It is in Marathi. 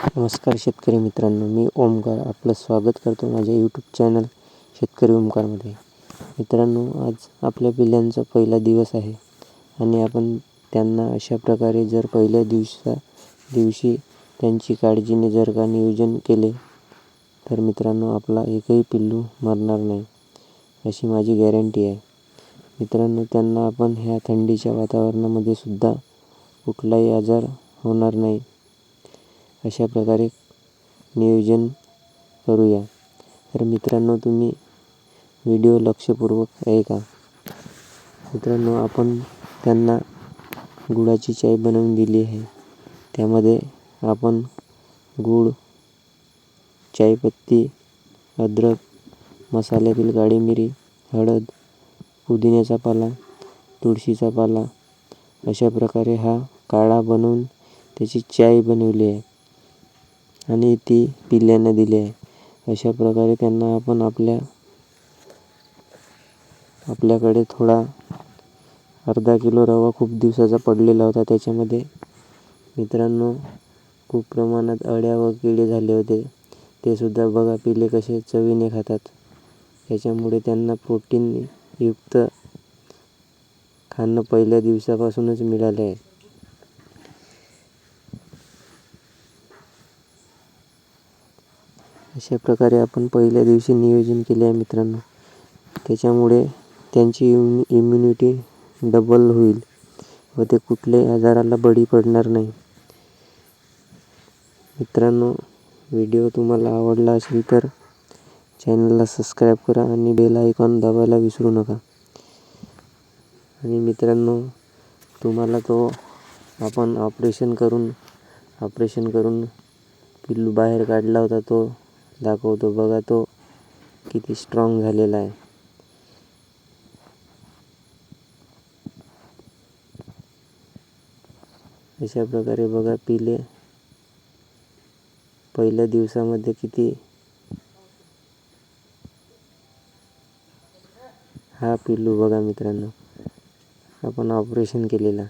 नमस्कार शेतकरी मित्रांनो मी ओमकार आपलं स्वागत करतो माझ्या यूट्यूब चॅनल शेतकरी ओमकारमध्ये. मित्रांनो आज आपल्या पिल्लांचा पहिला दिवस आहे आणि आपण त्यांना अशा प्रकारे जर पहिल्या दिवसा दिवशी त्यांची काळजीने जर का नियोजन केले तर मित्रांनो आपला एकही पिल्लू मरणार नाही अशी माझी गॅरंटी आहे. मित्रांनो त्यांना आपण ह्या थंडीच्या वातावरणामध्ये सुद्धा कुठलाही आजार होणार नाही. अशा प्रकारे नियोजन करूया. तर मित्रांनो तुम्ही व्हिडिओ लक्षपूर्वक ऐका. मित्रांनो आपण त्यांना गुळाची चाय बनवून दिली आहे. त्यामध्ये आपण गूळ चायपत्ती अद्रक मसाल्यातील काळी मिरी हळद पुदिन्याचा पाला तुळशीचा पाला अशा प्रकारे हा काळा बनवून त्याची चाय बनवली आहे. आणि ती पिल्ल्यांना दिली आहे. अशा प्रकारे त्यांना आपण आपल्या आपल्याकडे थोडा अर्धा किलो रवा खूप दिवसाचा पडलेला होता. त्याच्यामध्ये मित्रांनो खूप प्रमाणात अळ्या व किडे झाले होते. ते सुद्धा बघा पिले कसे चवीने खातात. त्याच्यामुळे त्यांना प्रोटीनयुक्त खाणं पहिल्या दिवसापासूनच मिळालं आहे. अशा प्रकारे आपण पहिल्या दिवशी नियोजन केले आहे मित्रांनो. त्याच्यामुळे त्यांची इम्यु इम्युनिटी डबल होईल व ते कुठल्याही आजाराला बळी पडणार नाही. मित्रांनो व्हिडिओ तुम्हाला आवडला असेल तर चॅनलला सबस्क्राईब करा आणि बेल आयकॉन दाबायला विसरू नका. आणि मित्रांनो तुम्हाला तो आपण ऑपरेशन करून ऑपरेशन करून पिल्लू बाहेर काढला होता तो दाखवतो. बघा तो किती स्ट्रॉंग झालेला आहे. अशा प्रकारे बघा पिले. पहिल्या दिवसामध्ये किती हा पिल्लू बघा मित्रांनो. आपण ऑपरेशन केलेला.